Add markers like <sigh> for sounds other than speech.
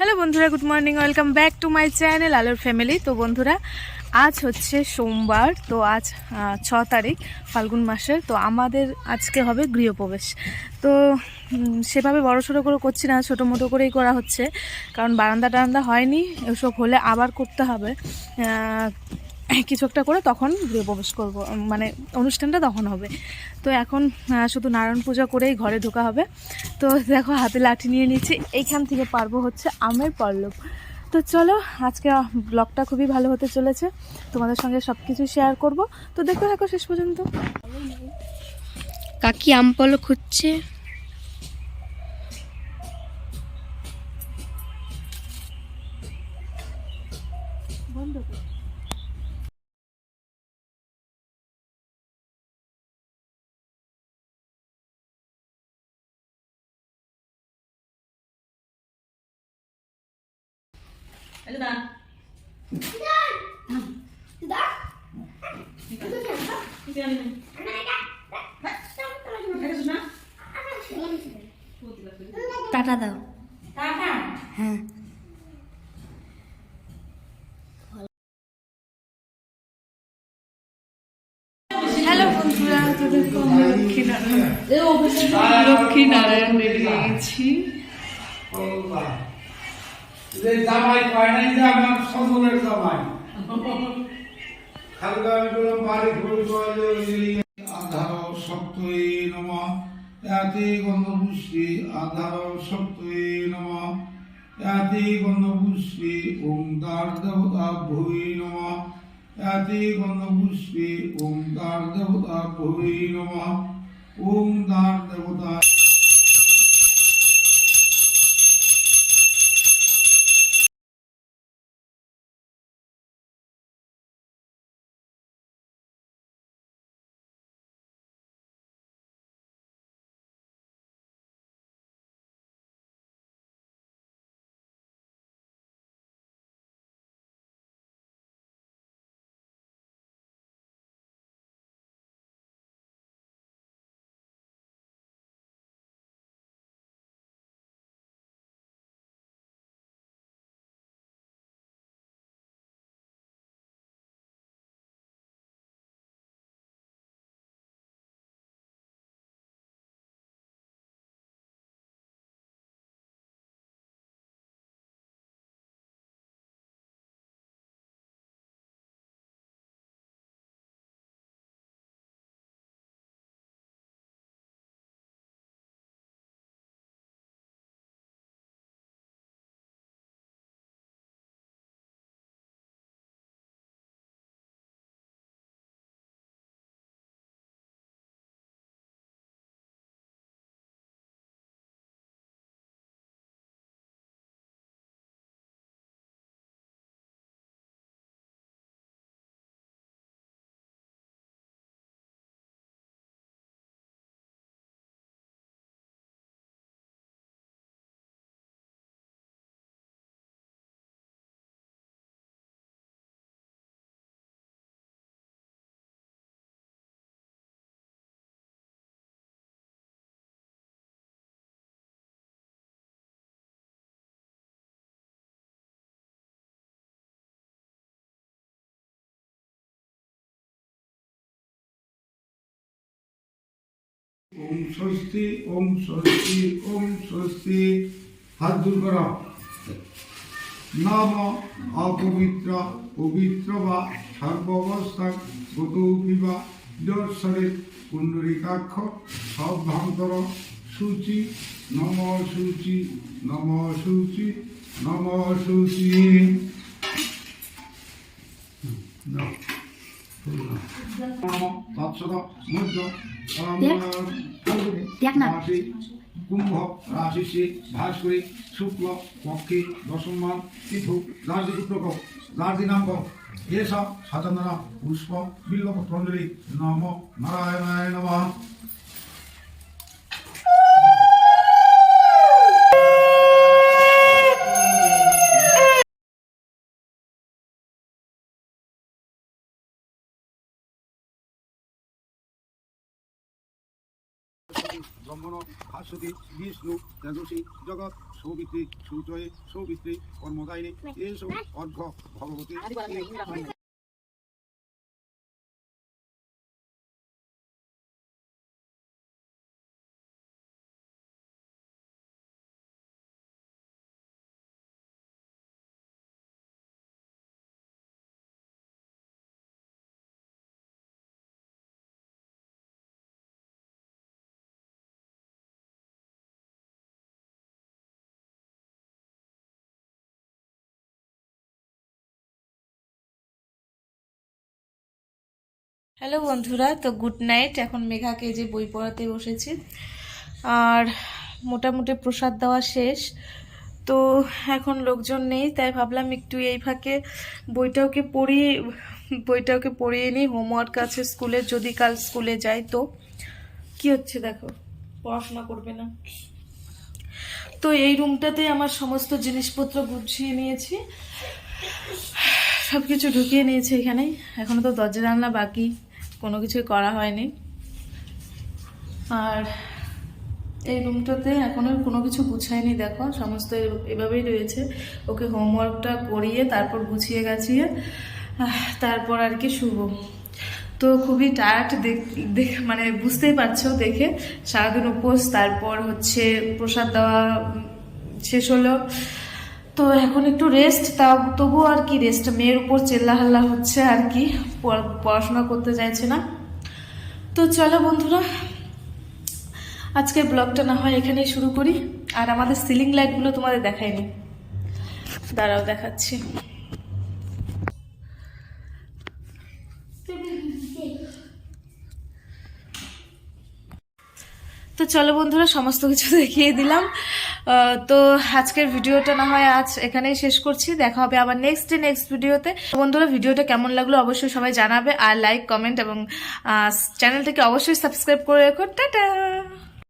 Hello বন্ধুরা, good morning, welcome back to my channel আলোর family. তো বন্ধুরা, আজ হচ্ছে সোমবার, তো আজ ছ তারিখ ফাল্গুন মাসের, তো আমাদের আজকে হবে গৃহপ্রবেশ। তো সেভাবে বড়ো সড়ো করে করছি না ছোটো মোটো করেই করা হচ্ছে, কারণ বারান্দা টারান্দা হয়নি, এসব হলে আবার করতে হবে। <laughs> কিছু একটা করে তখন গৃহপ্রবেশ করব মানে অনুষ্ঠানটা তখন হবে। তো এখন শুধু নারায়ণ পূজা করেই ঘরে ঢোকা হবে। তো দেখো, হাতে লাঠি নিয়ে নিচ্ছি এইখান থেকে পারব হচ্ছে আমের পল্লব। তো চলো, আজকে ব্লগটা খুবই ভালো হতে চলেছে। তোমাদের সঙ্গে সব কিছু শেয়ার করব। তো দেখতে থাকো শেষ পর্যন্ত। কাকি আম পলো খুঁজছে টাটা দাও হ্যাঁ হ্যালো বন্ধুরা তো দেখো আমরা লক্ষ্মীনারায়ণ লক্ষ্মীনারায়ণ হয়ে গেছি যে জামাই পায় নাই যে আমার সকলের জামাই? খালকা ওম দ্বার দেবতা ভুই নম। ইয়াতি গন্ধপুষ্টি ওম দ্বার দেবতা ভুই নম। ওম দ্বার দেবতা ওম স্বস্তি ওম স্বস্তি ওম স্বস্তি। হাত দূর করা। নাম অপবিত্র, পবিত্র বা সর্বাবস্থা গত পিবা দর্শনে কুণ্ডরিকাক্ষ সভ্যান্তর সূচি, নম সূচি নম সূচি নম সূচি। দেখ না। রাশি কুম্ভ রাশিসি ভাস্করী শুক্ল পক্ষে দশমান তিথু রাজপুত্রক রাজদিনাঙ্ক এসব সাধনা পুষ্প বিল্লপত্রঞ্জলি নম নারায়ণায় নমঃ ভাস্বতী বিষ্ণু তেজসী জগৎ সৌবিত্রী সূচয়ে সৌবিত্রী কর্মদায়িনী সব অর্ঘ ভগবতী হ্যালো বন্ধুরা, তো গুড নাইট। এখন মেঘাকে যে বই পড়াতে বসেছি। আর মোটামুটি প্রসাদ দেওয়া শেষ। তো এখন লোকজন নেই, তাই ভাবলাম একটু এই ফাঁকে বইটাওকে পড়িয়ে বইটাওকে পড়িয়ে নিই। হোমওয়ার্ক আছে স্কুলে যদি কাল স্কুলে যাই তো। কি হচ্ছে দেখো, পড়াশোনা করবে না। তো এই রুমটাতে আমার সমস্ত জিনিসপত্র গুছিয়ে নিয়েছি। সব কিছু ঢুকিয়ে নিয়েছি এখানে এখনও তো দরজা জানলা বাকি। কোনো কিছুই করা হয়নি। আর এই রুমটাতে এখনও কোনো কিছু গুছায়নি, দেখো। সমস্ত এভাবেই রয়েছে। ওকে হোমওয়ার্কটা করিয়ে তারপর গুছিয়ে গাছিয়ে তারপর আর কি শুভ তো খুবই টায়ার্ড দেখ মানে বুঝতেই পারছ দেখে। সারাদিন উপোস, তারপর হচ্ছে প্রসাদ দেওয়া শেষ হলো। তো এখন একটু রেস্ট তা তবুও আর কি রেস্ট মেয়ের উপর চেল্লাহাল্লা হচ্ছে আর কি, পড়া- পড়াশোনা করতে চাইছে না। তো চলো বন্ধুরা, আজকের ব্লগটা না হয় এখানেই শুরু করি। আর আমাদের সিলিং লাইটগুলো তোমাদের দেখাইনি দাঁড়াও দেখাচ্ছি। তো চলো বন্ধুরা, সমস্ত কিছু দেখিয়ে দিলাম। তো আজকের ভিডিওটা না হয় আজ এখানেই শেষ করছি। দেখা হবে আবার নেক্সট ডে নেক্সট ভিডিওতে। বন্ধুরা, ভিডিওটা কেমন লাগল অবশ্যই সবাই জানাবে। আর লাইক কমেন্ট এবং চ্যানেলটাকে অবশ্যই সাবস্ক্রাইব করে রেখো। টাটা!